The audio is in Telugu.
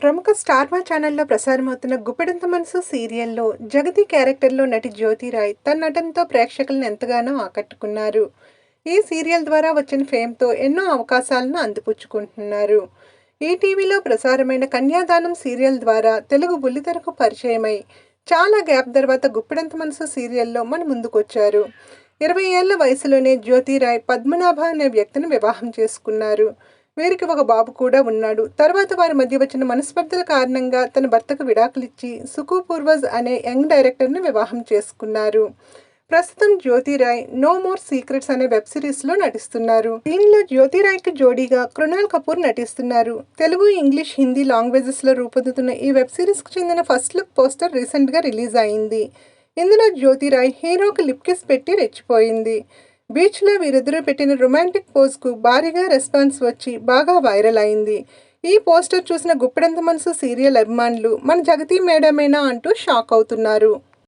ప్రముఖ స్టార్మా ఛానల్లో ప్రసారమవుతున్న గుప్పెడంత మనసు సీరియల్లో జగతి క్యారెక్టర్లో నటి జ్యోతిరాయ్ తన నటనతో ప్రేక్షకులను ఎంతగానో ఆకట్టుకున్నారు. ఈ సీరియల్ ద్వారా వచ్చిన ఫేమ్తో ఎన్నో అవకాశాలను అందిపుచ్చుకుంటున్నారు. ఈటీవీలో ప్రసారమైన కన్యాదానం సీరియల్ ద్వారా తెలుగు బుల్లితెరకు పరిచయమై చాలా గ్యాప్ తర్వాత గుప్పెడంత మనసు సీరియల్లో మన ముందుకొచ్చారు. ఇరవై ఏళ్ళ వయసులోనే జ్యోతిరాయ్ పద్మనాభ అనే వ్యక్తిని వివాహం చేసుకున్నారు. వీరికి ఒక బాబు కూడా ఉన్నాడు. తర్వాత వారి మధ్య వచ్చిన మనస్పర్ధల కారణంగా తన భర్తకు విడాకులిచ్చి సుకు పూర్వజ్ అనే యంగ్ డైరెక్టర్ను వివాహం చేసుకున్నారు. ప్రస్తుతం జ్యోతిరాయ్ నో మోర్ సీక్రెట్స్ అనే వెబ్ సిరీస్లో నటిస్తున్నారు. దీనిలో జ్యోతిరాయ్కి జోడీగా కృణాల్ కపూర్ నటిస్తున్నారు. తెలుగు ఇంగ్లీష్ హిందీ లాంగ్వేజెస్లో రూపొందుతున్న ఈ వెబ్ సిరీస్కు చెందిన ఫస్ట్ లుక్ పోస్టర్ రీసెంట్గా రిలీజ్ అయింది. ఇందులో జ్యోతిరాయ్ హీరోకి లిప్ కిస్ పెట్టి రెచ్చిపోయింది. బీచ్లో వీరిద్దరూ పెట్టిన రొమాంటిక్ పోజ్కు భారీగా రెస్పాన్స్ వచ్చి బాగా వైరల్ అయింది. ఈ పోస్టర్ చూసిన గుప్పెడంత మనసు సీరియల్ అభిమానులు మన జగతి మేడమేనా? అంటూ షాక్ అవుతున్నారు.